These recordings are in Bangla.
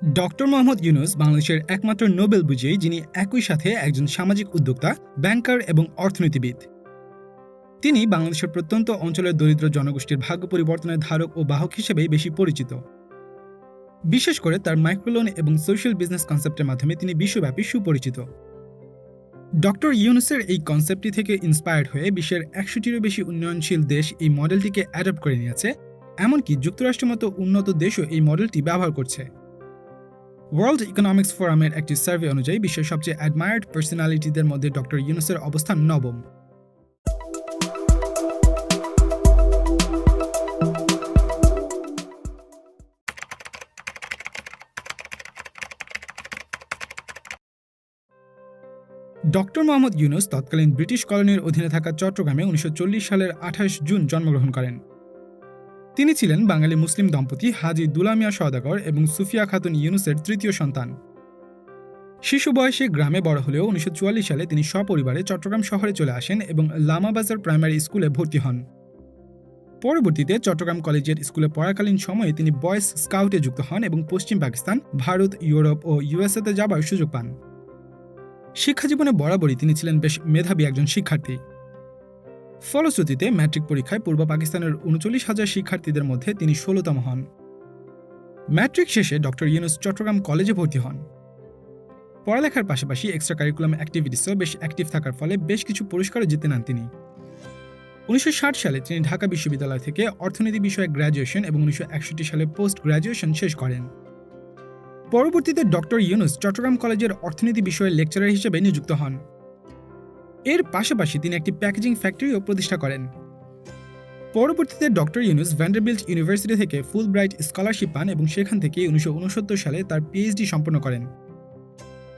ডক্টর মোহাম্মদ ইউনুস বাংলাদেশের একমাত্র নোবেল বুঝিয়ে যিনি একই সাথে একজন সামাজিক উদ্যোক্তা, ব্যাংকার এবং অর্থনীতিবিদ। তিনি বাংলাদেশের প্রত্যন্ত অঞ্চলের দরিদ্র জনগোষ্ঠীর ভাগ্য পরিবর্তনের ধারক ও বাহক হিসেবেই বেশি পরিচিত। বিশেষ করে তার মাইক্রোলোন এবং সোশ্যাল বিজনেস কনসেপ্টের মাধ্যমে তিনি বিশ্বব্যাপী সুপরিচিত। ডক্টর ইউনুসের এই কনসেপ্টটি থেকে ইন্সপায়ার্ড হয়ে বিশ্বের একশোটিরও বেশি উন্নয়নশীল দেশ এই মডেলটিকে অ্যাডপ্ট করে নিয়েছে, এমনকি যুক্তরাষ্ট্রের মতো উন্নত দেশও এই মডেলটি ব্যবহার করছে। ওয়ার্ল্ড ইকোনমিক্স ফোরামের একটি সার্ভে অনুযায়ী বিশ্বের সবচেয়ে অ্যাডমায়ার্ড পার্সোনালিটিদের মধ্যে ডক্টর ইউনুসের অবস্থান নবম। ডক্টর মোহাম্মদ ইউনুস তৎকালীন ব্রিটিশ কলোনির অধীনে থাকা চট্টগ্রামে উনিশশো চল্লিশ সালের আঠাশ জুন জন্মগ্রহণ করেন। তিনি ছিলেন বাঙালি মুসলিম দম্পতি হাজি দুলামিয়া সওদাগর এবং সুফিয়া খাতুন ইউনুসের তৃতীয় সন্তান। শিশু বয়সে গ্রামে বড় হলেও উনিশশো চুয়াল্লিশ সালে তিনি সপরিবারে চট্টগ্রাম শহরে চলে আসেন এবং লামাবাজার প্রাইমারি স্কুলে ভর্তি হন। পরবর্তীতে চট্টগ্রাম কলেজের স্কুলে পড়াকালীন সময়ে তিনি বয়েজ স্কাউটে যুক্ত হন এবং পশ্চিম পাকিস্তান, ভারত, ইউরোপ ও ইউএসএতে যাবার সুযোগ পান। শিক্ষাজীবনে বরাবরই তিনি ছিলেন বেশ মেধাবী একজন শিক্ষার্থী। ফলশ্রুতিতে ম্যাট্রিক পরীক্ষায় পূর্ব পাকিস্তানের উনচল্লিশ হাজার শিক্ষার্থীদের মধ্যে তিনি ষোলতম হন। ম্যাট্রিক শেষে ডক্টর ইউনুস চট্টগ্রাম কলেজে ভর্তি হন। পড়ালেখার পাশাপাশি এক্সট্রা কারিকুলাম অ্যাক্টিভিটিসও বেশ অ্যাক্টিভ থাকার ফলে বেশ কিছু পুরস্কারও জিতে নেন তিনি। উনিশশো ষাট সালে তিনি ঢাকা বিশ্ববিদ্যালয় থেকে অর্থনীতি বিষয়ে গ্র্যাজুয়েশন এবং উনিশশো একষট্টি সালে পোস্ট গ্র্যাজুয়েশন শেষ করেন। পরবর্তীতে ডক্টর ইউনুস চট্টগ্রাম কলেজের অর্থনীতি বিষয়ে লেকচারার হিসেবে নিযুক্ত হন। এর পাশাপাশি তিনি একটি প্যাকেজিং ফ্যাক্টরিও প্রতিষ্ঠা করেন। পরবর্তীতে ডক্টর ইউনুস ভ্যান্ডারবিল্ট ইউনিভার্সিটি থেকে ফুল ব্রাইট স্কলারশিপ পান এবং সেখান থেকে উনিশশো ঊনসত্তর সালে তার পিএইচডি সম্পন্ন করেন।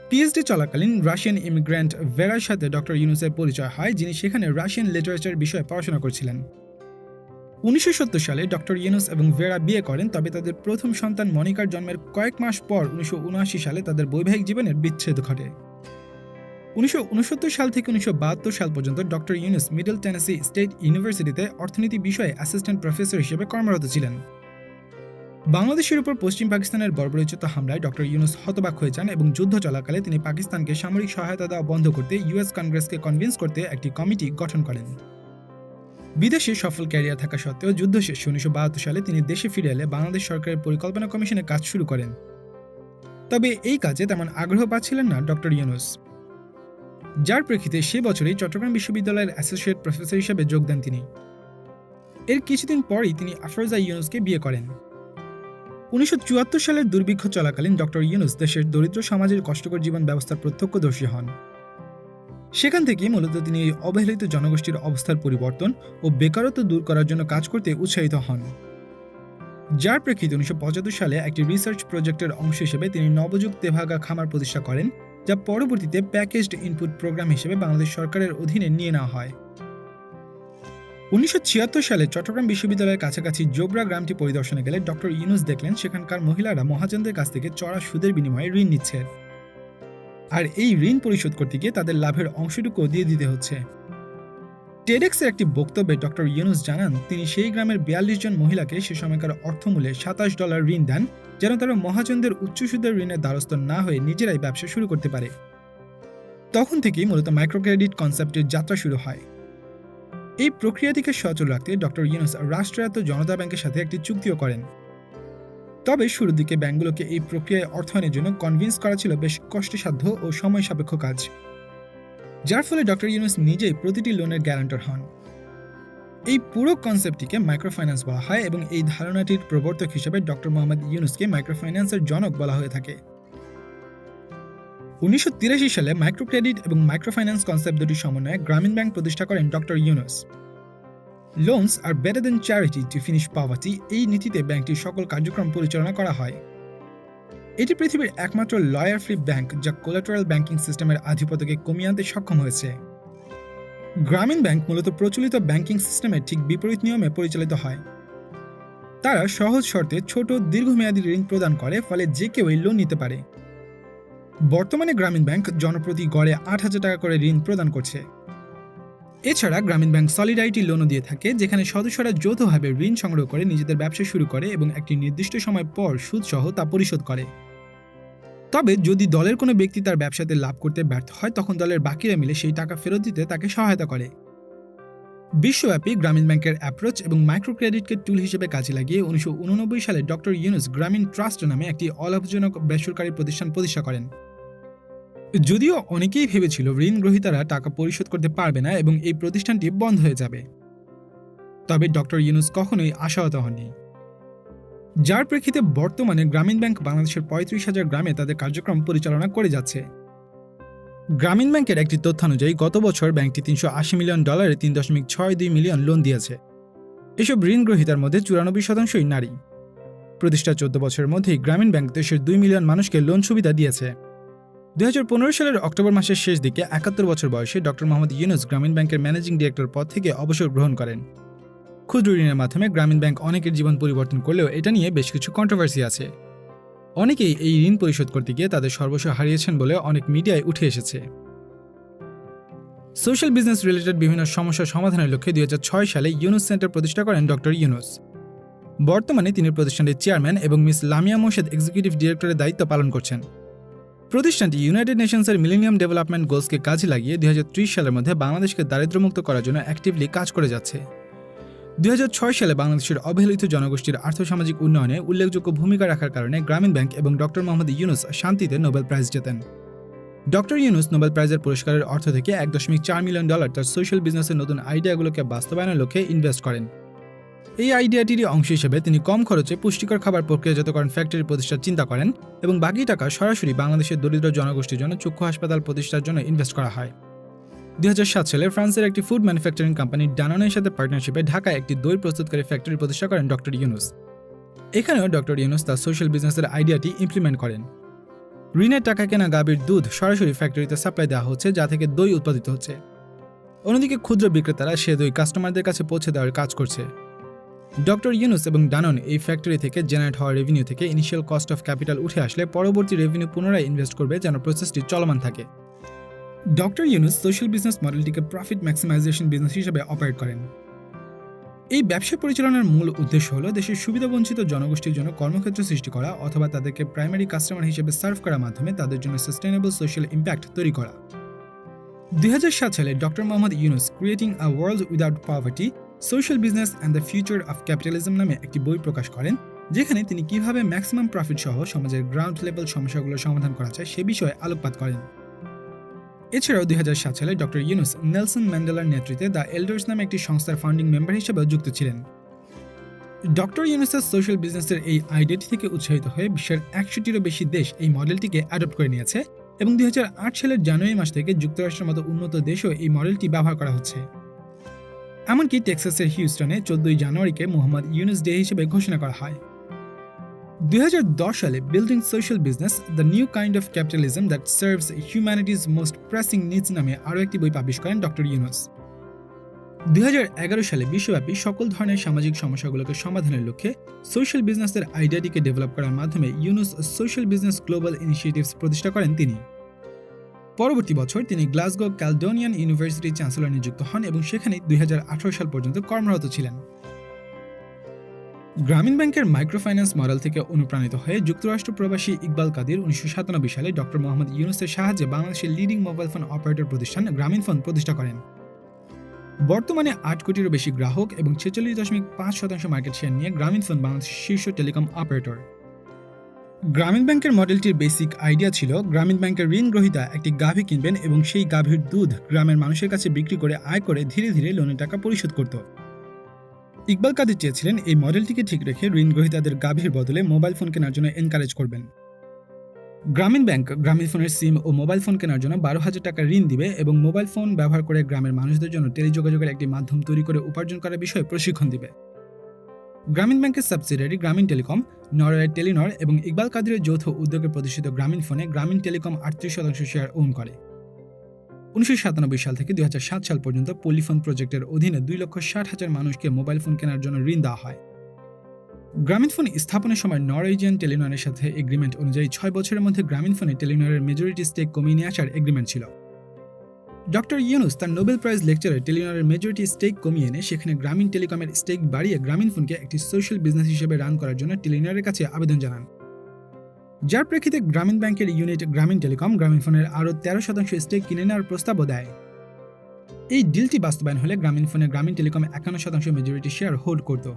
পিএইচডি চলাকালীন রাশিয়ান ইমিগ্র্যান্ট ভেরার সাথে ডক্টর ইউনুসের পরিচয় হয়, যিনি সেখানে রাশিয়ান লিটারেচার বিষয়ে পড়াশোনা করছিলেন। উনিশশো সালে ডক্টর ইউনুস এবং ভেরা বিয়ে করেন, তবে তাদের প্রথম সন্তান মনিকার জন্মের কয়েক মাস পর উনিশশো উনআশি সালে তাদের বৈবাহিক জীবনের বিচ্ছেদ ঘটে। উনিশশো উনসত্তর সাল থেকে উনিশশো বাহাত্তর সাল পর্যন্ত doctor Yunus middle Tennessee state ইউনিভার্সিটিতে অর্থনীতি বিষয়ে অ্যাসিস্ট্যান্ট প্রফেসর হিসেবে কর্মরত ছিলেন। বাংলাদেশের উপর পশ্চিম পাকিস্তানের বর্বরোচিত হামলায় ডক্টর ইউনুস হতবাক হয়ে যান এবং যুদ্ধ চলাকালে তিনি পাকিস্তানকে সামরিক সহায়তা দেওয়া বন্ধ করতে ইউএস কংগ্রেসকে কনভিন্স করতে একটি কমিটি গঠন করেন। বিদেশে সফল ক্যারিয়ার থাকা সত্ত্বেও যুদ্ধ শেষে উনিশশো বাহাত্তর সালে তিনি দেশে ফিরে এলে বাংলাদেশ সরকারের পরিকল্পনা কমিশনে কাজ শুরু করেন। তবে এই কাজে তেমন আগ্রহ পাচ্ছিলেন না ডক্টর ইউনুস। যার প্রেক্ষিতে সে বছরই চট্টগ্রাম বিশ্ববিদ্যালয়ের অ্যাসোসিয়েট প্রফেসর হিসেবে যোগ দেন তিনি। এর কিছুদিন পরই তিনি আফরোজা ইউনুসকে বিয়ে করেন। উনিশশো চুয়াত্তর সালের দুর্ভিক্ষ চলাকালীন ডক্টর ইউনুস দেশের দরিদ্র সমাজের কষ্টকর জীবন ব্যবস্থার প্রত্যক্ষদর্শী হন। সেখান থেকেই মূলত তিনি এই অবহেলিত জনগোষ্ঠীর অবস্থার পরিবর্তন ও বেকারত্ব দূর করার জন্য কাজ করতে উৎসাহিত হন। যার প্রেক্ষিতে উনিশশো পঁচাত্তর সালে একটি রিসার্চ প্রজেক্টের অংশ হিসেবে তিনি নবযুগ তেভাগা খামার প্রতিষ্ঠা করেন যা পরবর্তীতে প্যাকেজড ইনপুট প্রোগ্রাম হিসেবে বাংলাদেশ সরকারের অধীনে নিয়ে নেওয়া হয়। উনিশশো ছিয়াত্তর সালে চট্টগ্রাম বিশ্ববিদ্যালয়ের কাছাকাছি জোবরা গ্রামটি পরিদর্শনে গেলে ডক্টর ইউনুস দেখলেন সেখানকার মহিলারা মহাজনদের কাছ থেকে চড়া সুদের বিনিময়ে ঋণ নিচ্ছে। আর এই ঋণ পরিশোধ করতে গিয়ে তাদের লাভের অংশটুকুও দিয়ে দিতে হচ্ছে। টেডেক্সের একটি বক্তব্যে ডক্টর ইউনুস জানান, তিনি সেই গ্রামের বিয়াল্লিশ জন মহিলাকে সে সময়কার অর্থমূল্যে সাতাশ ডলার ঋণ দেন, যেন তারা মহাজনদের উচ্চ সুদের ঋণের দ্বারস্থ না হয়ে নিজেরাই ব্যবসা শুরু করতে পারে। তখন থেকেই মূলত মাইক্রোক্রেডিট কনসেপ্টের যাত্রা শুরু হয়। এই প্রক্রিয়াটিকে সচল রাখতে ডক্টর ইউনুস রাষ্ট্রায়ত্ত জনতা ব্যাংকের সাথে একটি চুক্তিও করেন। তবে শুরুর দিকে ব্যাংকগুলোকে এই প্রক্রিয়ায় অর্থায়নের জন্য কনভিন্স করা ছিল বেশ কষ্টসাধ্য ও সময় সাপেক্ষ কাজ। যার ফলে ডক্টর ইউনুস নিজেই প্রতিটি লোনের গ্যারান্টার হন। এই পুরো কনসেপ্টটিকে মাইক্রোফাইন্যান্স বলা হয় এবং এই ধারণাটির প্রবর্তক হিসেবে ডক্টর মোহাম্মদ ইউনুসকে মাইক্রোফাইন্যান্সের জনক বলা হয়ে থাকে। উনিশশো তিরাশি সালে মাইক্রো ক্রেডিট এবং মাইক্রোফাইন্যান্স কনসেপ্ট দুটি সমন্বয়ে গ্রামীণ ব্যাংক প্রতিষ্ঠা করেন doctor Yunus. Loans are better than charity to finish poverty এই নীতিতে ব্যাংকটির সকল কার্যক্রম পরিচালনা করা হয়। এটি পৃথিবীর একমাত্র লয়ার ফ্রি ব্যাংক যা কোলাটারাল ব্যাংকিং সিস্টেমের আধিপত্যকে কমিয়ে আনতে সক্ষম হয়েছে। গ্রামীণ ব্যাংক মূলত প্রচলিত ব্যাংকিং সিস্টেমের ঠিক বিপরীত নিয়মে পরিচালিত হয়। তারা সহজ শর্তে ছোট, দীর্ঘমেয়াদী ঋণ প্রদান করে, ফলে যে কেউই লোন নিতে পারে। বর্তমানে গ্রামীণ ব্যাংক জনপ্রতি গড়ে আট হাজার টাকা করে ঋণ প্রদান করছে। এছাড়া গ্রামীণ ব্যাংক সলিডারিটি লোনও দিয়ে থাকে, যেখানে সদস্যরা যৌথভাবে ঋণ সংগ্রহ করে, নিজেদের ব্যবসা শুরু করে এবং একটি নির্দিষ্ট সময় পর সুদসহ তা পরিশোধ করে। তবে যদি দলের কোনো ব্যক্তি তার ব্যবসাতে লাভ করতে ব্যর্থ হয়, তখন দলের বাকিরা মিলে সেই টাকা ফেরত দিতে তাকে সহায়তা করে। বিশ্বব্যাপী গ্রামীণ ব্যাংকের অ্যাপ্রোচ এবং মাইক্রো ক্রেডিটকে টুল হিসেবে কাজে লাগিয়ে উনিশশো উননব্বই সালে ডক্টর ইউনুস গ্রামীণ ট্রাস্ট নামে একটি অলাভজনক বেসরকারি প্রতিষ্ঠান প্রতিষ্ঠা করেন। যদিও অনেকেই ভেবেছিল ঋণ গ্রহীতারা টাকা পরিশোধ করতে পারবে না এবং এই প্রতিষ্ঠানটি বন্ধ হয়ে যাবে। তবে ডক্টর ইউনুস কখনোই আশাহত হননি। যার প্রেক্ষিতে বর্তমানে গ্রামীণ ব্যাংক বাংলাদেশের পঁয়ত্রিশ হাজার গ্রামে তাদের কার্যক্রম পরিচালনা করে যাচ্ছে। গ্রামীণ ব্যাংকের একটি তথ্যানুযায়ী গত বছর ব্যাংকটি তিনশো আশি মিলিয়ন ডলারে তিন দশমিক ছয় দুই মিলিয়ন লোন দিয়েছে। এসব ঋণ গ্রহীতার মধ্যে চুরানব্বই শতাংশই নারী। প্রতিষ্ঠা চোদ্দ বছরের মধ্যেই গ্রামীণ ব্যাংক দেশের দুই মিলিয়ন মানুষকে লোন সুবিধা দিয়েছে। দুই হাজার পনেরো সালের অক্টোবর মাসের শেষ দিকে একাত্তর বছর বয়সে ডক্টর মোহাম্মদ ইউনুস গ্রামীণ ব্যাংকের ম্যানেজিং ডিরেক্টর পদ থেকে অবসর গ্রহণ করেন। ক্ষুদ্র ঋণের মাধ্যমে গ্রামীণ ব্যাংক অনেকের জীবন পরিবর্তন করলেও এটা নিয়ে বেশ কিছু কন্ট্রোভার্সি আছে। অনেকেই এই ঋণ পরিশোধ করতে গিয়ে তাদের সর্বস্ব হারিয়েছেন বলে অনেক মিডিয়ায় উঠে এসেছে। সোশ্যাল বিজনেস রিলেটেড বিভিন্ন সমস্যা সমাধানের লক্ষ্যে দুই হাজার ছয় সালে ইউনুস সেন্টার প্রতিষ্ঠা করেন ডক্টর ইউনুস। বর্তমানে তিনি প্রতিষ্ঠানটির চেয়ারম্যান এবং মিস লামিয়া মোর্শেদ এক্সিকিউটিভ ডিরেক্টরের দায়িত্ব পালন করছেন। প্রতিষ্ঠানটি ইউনাইটেড নেশনসের মিলেনিয়াম ডেভেলপমেন্ট গোলসকে কাজে লাগিয়ে দুই হাজার ত্রিশ সালের মধ্যে বাংলাদেশকে দারিদ্র্যমুক্ত করার জন্য অ্যাক্টিভলি কাজ করে যাচ্ছে। দুই হাজার ছয় সালে বাংলাদেশের অবহেলিত জনগোষ্ঠীর আর্থসামাজিক উন্নয়নে উল্লেখযোগ্য ভূমিকা রাখার কারণে গ্রামীণ ব্যাংক এবং ডক্টর মোহাম্মদ ইউনুস শান্তিতে নোবেল প্রাইজ জেতেন। ডক্টর ইউনুস নোবেল প্রাইজের পুরস্কারের অর্থ থেকে এক দশমিক চার মিলিয়ন ডলার তার সোশ্যাল বিজনেসের নতুন আইডিয়াগুলোকে বাস্তবায়নের লক্ষ্যে ইনভেস্ট করেন। এই আইডিয়াটিরই অংশ হিসেবে তিনি কম খরচে পুষ্টিকর খাবার প্রক্রিয়াজাতকরণ ফ্যাক্টরি প্রতিষ্ঠার চিন্তা করেন এবং বাকি টাকা সরাসরি বাংলাদেশের দরিদ্র জনগোষ্ঠীর জন্য চক্ষু হাসপাতাল প্রতিষ্ঠার জন্য ইনভেস্ট করা হয়। দু হাজার সাত সালে ফ্রান্সের একটি ফুড ম্যানুফ্যাকচারিং কোম্পানি ডাননের সাথে পার্টনারশিপে ঢাকায় একটি দই প্রস্তুতকারী ফ্যাক্টরি প্রতিষ্ঠা করেন ডক্টর ইউনুস। এখানেও ডক্টর ইউনুস তার সোশ্যাল বিজনেসের আইডিয়াটি ইমপ্লিমেন্ট করেন। ঋণের টাকা কেনা গাভীর দুধ সরাসরি ফ্যাক্টরিতে সাপ্লাই দেওয়া হচ্ছে, যা থেকে দই উৎপাদিত হচ্ছে। অন্যদিকে ক্ষুদ্র বিক্রেতারা সে দই কাস্টমারদের কাছে পৌঁছে দেওয়ার কাজ করছে। ডক্টর ইউনুস এবং ডানন এই ফ্যাক্টরি থেকে জেনারেট হওয়া রেভিনিউ থেকে ইনিশিয়াল কস্ট অফ ক্যাপিটাল উঠে আসলে পরবর্তী রেভিনিউ পুনরায় ইনভেস্ট করবে যেন প্রসেসটি চলমান থাকে। ডক্টর ইউনুস সোশ্যাল বিজনেস মডেলটিকে প্রফিট ম্যাক্সিমাইজেশন বিজনেস হিসেবে অপারেট করেন। এই ব্যবসা পরিচালনার মূল উদ্দেশ্য হল দেশের সুবিধাবঞ্চিত জনগোষ্ঠীর জন্য কর্মক্ষেত্র সৃষ্টি করা অথবা তাদেরকে প্রাইমারি কাস্টমার হিসেবে সার্ভ করার মাধ্যমে তাদের জন্য সাস্টেনেবল সোশ্যাল ইম্প্যাক্ট তৈরি করা। দুই হাজার সাত সালে doctor Mohammad Yunus creating a world without poverty social business and the future of capitalism নামে একটি বই প্রকাশ করেন, যেখানে তিনি কীভাবে ম্যাক্সিমাম প্রফিট সহ সমাজের গ্রাউন্ড লেভেল সমস্যাগুলো সমাধান করা যায় সে বিষয়ে আলোকপাত করেন। এছাড়াও দুই হাজার সাত সালে ডক্টর ইউনুস নেলসন ম্যান্ডেলার নেতৃত্বে দ্য এল্ডার্স নামে একটি সংস্থার ফান্ডিং মেম্বার হিসেবে যুক্ত ছিলেন। ডক্টর ইউনুসের সোশ্যাল বিজনেসের এই আইডিয়াটি থেকে উৎসাহিত হয়ে বিশ্বের একশোটিরও বেশি দেশ এই মডেলটিকে অ্যাডপ্ট করে নিয়েছে এবং দুই হাজার আট সালের জানুয়ারি মাস থেকে যুক্তরাষ্ট্রের মতো উন্নত দেশেও এই মডেলটি ব্যবহার করা হচ্ছে। এমনকি টেক্সাসের হিউস্টনে চোদ্দই জানুয়ারিকে মোহাম্মদ ইউনুস ডে হিসেবে ঘোষণা করা হয়। দুই হাজার দশ সালে building social business the new kind of capitalism that serves humanity's most pressing needs নামে আরও একটি বই পাবলিশ করেন ডক্টর ইউনুস দুই হাজার এগারো সালে বিশ্বব্যাপী সকল ধরনের সামাজিক সমস্যাগুলোকে সমাধানের লক্ষ্যে সোশ্যাল বিজনেসের আইডিয়াটিকে ডেভেলপ করার মাধ্যমে Yunus social business global initiatives প্রতিষ্ঠা করেন তিনি। পরবর্তী বছর তিনি গ্লাসগো ক্যালডোনিয়ান ইউনিভার্সিটি চ্যান্সেলর নিযুক্ত হন এবং সেখানে দুই হাজার আঠারো সাল পর্যন্ত কর্মরত ছিলেন। গ্রামীণ ব্যাংকের মাইক্রোফাইন্যান্স মডেল থেকে অনুপ্রাণিত হয়ে যুক্তরাষ্ট্র প্রবাসী ইকবাল কাদির উনিশশো সাতানব্বই সালে ডক্টর মোহাম্মদ ইউনুসের সাহায্যে বাংলাদেশের লিডিং মোবাইল ফোন অপারেটর প্রতিষ্ঠান গ্রামীণ ফোন প্রতিষ্ঠা করেন। বর্তমানে আট কোটিরও বেশি গ্রাহক এবং ছেচল্লিশ দশমিক পাঁচ শতাংশ মার্কেট শেয়ার নিয়ে গ্রামীণ ফোন বাংলাদেশের শীর্ষ টেলিকম অপারেটর গ্রামীণ ব্যাংকের মডেলটির বেসিক আইডিয়া ছিল, গ্রামীণ ব্যাংকের ঋণ গ্রহীতা একটি গাভী কিনবেন এবং সেই গাভীর দুধ গ্রামের মানুষের কাছে বিক্রি করে আয় করে ধীরে ধীরে লোনের টাকা পরিশোধ করত। ইকবাল কাদের চেয়েছিলেন এই মডেলটিকে ঠিক রেখে ঋণ গ্রহীতাদের গাভীর বদলে মোবাইল ফোন কেনার জন্য এনকারেজ করবেন। গ্রামীণ ব্যাংক গ্রামীণ ফোনের সিম ও মোবাইল ফোন কেনার জন্য বারো হাজার টাকা ঋণ দিবে এবং মোবাইল ফোন ব্যবহার করে গ্রামের মানুষদের জন্য টেলিযোগাযোগের একটি মাধ্যম তৈরি করে উপার্জন করার বিষয়ে প্রশিক্ষণ দিবে। গ্রামীণ ব্যাংকের সাবসিডিয়ারি গ্রামীণ টেলিকম, নরওয়ের টেলিনর এবং ইকবাল কাদিরের যৌথ উদ্যোগে প্রতিষ্ঠিত গ্রামীণ ফোনে গ্রামীণ টেলিকম আটত্রিশ শতাংশ শেয়ার ওন করে। উনিশশো সাতানব্বই সাল থেকে দুই হাজার সাত সাল পর্যন্ত পলিফোন প্রজেক্টের অধীনে দুই লক্ষ ষাট হাজার মানুষকে মোবাইল ফোন কেনার জন্য ঋণ দেওয়া হয়। গ্রামীণ ফোন স্থাপনের সময় নরওয়েজিয়ান টেলিনরের সাথে এগ্রিমেন্ট অনুযায়ী ছয় বছরের মধ্যে গ্রামীণ ফোনে টেলিনরের মেজরিটি স্টেক কমিয়ে নিয়ে আসার এগ্রিমেন্ট ছিল। ডক্টর ইউনুস তার নোবেল প্রাইজ লেকচারে টেলিনরের মেজরিটি স্টেক কমিয়ে এনে সেখানে গ্রামীণ টেলিকমের স্টেক বাড়িয়ে গ্রামীণ ফোনকে একটি সোশ্যাল বিজনেস হিসেবে রান করার জন্য টেলিনরের কাছে আবেদন জানান। যার প্রেক্ষিতে গ্রামীণ ব্যাংকের ইউনিট গ্রামীণ টেলিকম গ্রামীণ ফোনের আরও তেরো শতাংশ স্টেক কিনে নেওয়ার প্রস্তাবও দেয়। এই ডিলটি বাস্তবায়ন হলে গ্রামীণ ফোনে গ্রামীণ টেলিকম একান্ন শতাংশ মেজরিটি শেয়ার হোল্ড করত।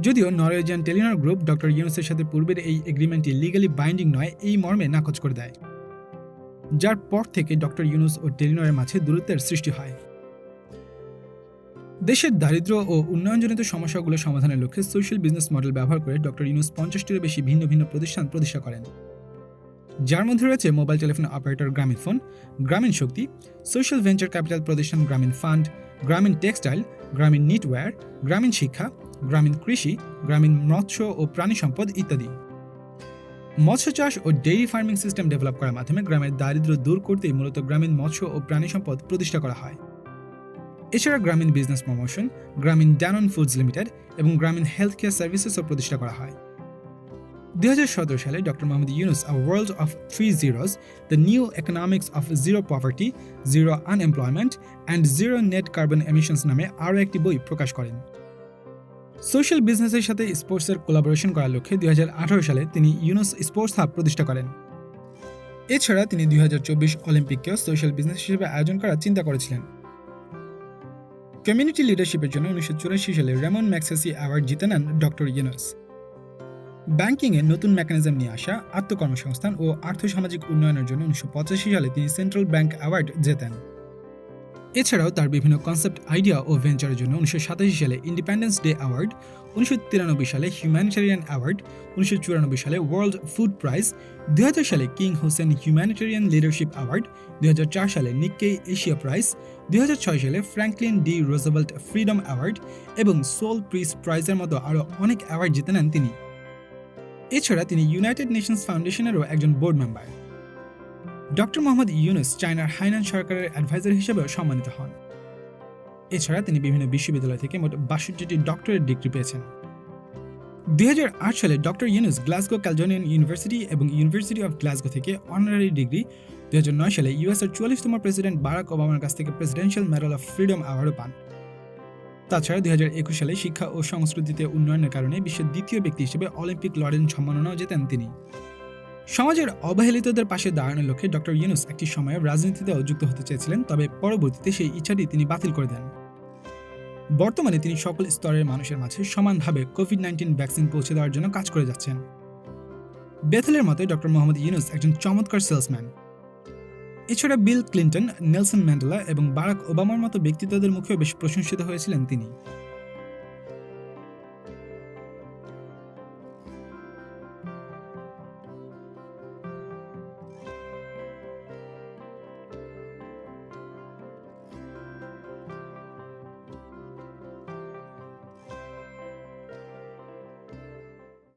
যদিও নরওয়েজিয়ান টেলিনর গ্রুপ ডক্টর ইউনুসের সাথে পূর্বের এই এগ্রিমেন্টটি লিগালি বাইন্ডিং নয়, এই মর্মে নাকচ করে দেয়। যার পর থেকে ডক্টর ইউনুস ও টেলিনরের মাঝে দূরত্বের সৃষ্টি হয়। দেশের দারিদ্র্য ও উন্নয়নজনিত সমস্যাগুলো সমাধানের লক্ষ্যে সোশ্যাল বিজনেস মডেল ব্যবহার করে ডক্টর ইউনুস পঞ্চাশটিরও বেশি ভিন্ন ভিন্ন প্রতিষ্ঠান প্রতিষ্ঠা করেন। যার মধ্যে রয়েছে mobile telephone operator Grameen phone, Grameen Shakti, social venture capital প্রতিষ্ঠান গ্রামীণ ফান্ড, গ্রামীণ টেক্সটাইল, গ্রামীণ নিটওয়্যার, গ্রামীণ শিক্ষা, গ্রামীণ কৃষি, গ্রামীণ মৎস্য ও প্রাণী সম্পদ ইত্যাদি। মৎস্য চাষ ও ডেইরি ফার্মিং সিস্টেম ডেভেলপ করার মাধ্যমে গ্রামের দারিদ্র্য দূর করতেই মূলত গ্রামীণ মৎস্য ও প্রাণী সম্পদ প্রতিষ্ঠা করা হয়। এছাড়া Grameen business promotion, Grameen Danone foods limited এবং গ্রামীণ হেলথ কেয়ার সার্ভিসেসও প্রতিষ্ঠা করা হয়। দু হাজার সতেরো সালে doctor Mohammad Yunus a world of three zeros, the new economics of zero poverty, zero unemployment and zero net carbon emissions নামে আরও একটি বই প্রকাশ করেন। সোশ্যাল বিজনেসের সাথে স্পোর্টসের কোলাবোরেশন করার লক্ষ্যে দুই হাজার আঠারো সালে তিনি ইউনুস স্পোর্টস হাব প্রতিষ্ঠা করেন। এছাড়া তিনি দুই অলিম্পিককেও সোশ্যাল বিজনেস হিসেবে আয়োজন করার চিন্তা করেছিলেন। কমিউনিটি লিডারশিপের জন্য উনিশশো চুরাশি সালে রেমন ম্যাক্সেসি অ্যাওয়ার্ড জিতে নেন ডক্টর ইউনুস। ব্যাংকিংয়ে নতুন মেকানিজম নিয়ে আসা, আত্মকর্মসংস্থান ও আর্থসামাজিক উন্নয়নের জন্য উনিশশো পঁচাশি সালে তিনি সেন্ট্রাল ব্যাংক অ্যাওয়ার্ড জেতেন। এছাড়াও তার বিভিন্ন কনসেপ্ট আইডিয়া ও ভেঞ্চারের জন্য উনিশশো সাতাশি সালে ইন্ডিপেন্ডেন্স ডে অ্যাওয়ার্ড উনিশশো তিরানব্বই সালে হিউম্যানিটেরিয়ান অ্যাওয়ার্ড উনিশশো চুরানব্বই সালে ওয়ার্ল্ড ফুড প্রাইজ দু হাজার সালে King Hussein humanitarian leadership award দুই হাজার চার সালে নিক্কেই এশিয়া প্রাইজ দু হাজার ছয় সালে Franklin D Roosevelt Freedom Award এবং সোল প্রিস প্রাইজের মতো আরও অনেক অ্যাওয়ার্ড জিতে নেন তিনি। এছাড়া তিনি ইউনাইটেড নেশনস ফাউন্ডেশনেরও একজন board member doctor Mohammad Yunus চায়নার হাইনান সরকারের অ্যাডভাইজার হিসেবেও সম্মানিত হন। এছাড়া তিনি বিভিন্ন বিশ্ববিদ্যালয় থেকে মোট বাষট্টিটি ডক্টরেট ডিগ্রি পেয়েছেন। দুই হাজার আট সালে doctor Yunus Glasgow Caledonian university এবং ইউনিভার্সিটি অফ গ্লাসগো থেকে অনারারি ডিগ্রি। দুই হাজার নয় সালে ইউএসের চুয়াল্লিশতম প্রেসিডেন্ট বারাক ওবামার কাছ থেকে প্রেসিডেন্সিয়াল মেডাল অফ ফ্রিডম অ্যাওয়ার্ডও পান। তাছাড়া দুই হাজার একুশ সালে শিক্ষা ও সংস্কৃতিতে উন্নয়নের কারণে বিশ্বের দ্বিতীয় ব্যক্তি হিসেবে অলিম্পিক লরেন সম্মাননাও জেতেন তিনি। সমাজের অবহেলিতদের পাশে দাঁড়ানোর লক্ষ্যে ডক্টর ইউনুস একটি সময়ে রাজনীতিতে যুক্ত হতে চেয়েছিলেন, তবে পরবর্তীতে সেই ইচ্ছাটি তিনি বাতিল করে দেন। বর্তমানে তিনি সকল স্তরের মানুষের মাঝে সমানভাবে কোভিড নাইন্টিন ভ্যাকসিন পৌঁছে দেওয়ার জন্য কাজ করে যাচ্ছেন। বেথেলের মতে, ডক্টর মোহাম্মদ ইউনুস একজন চমৎকার সেলসম্যান। এছাড়া বিল ক্লিন্টন, নেলসন ম্যান্ডেলা এবং বারাক ওবামার মতো ব্যক্তিত্বদের মুখেও বেশ প্রশংসিত হয়েছিলেন তিনি।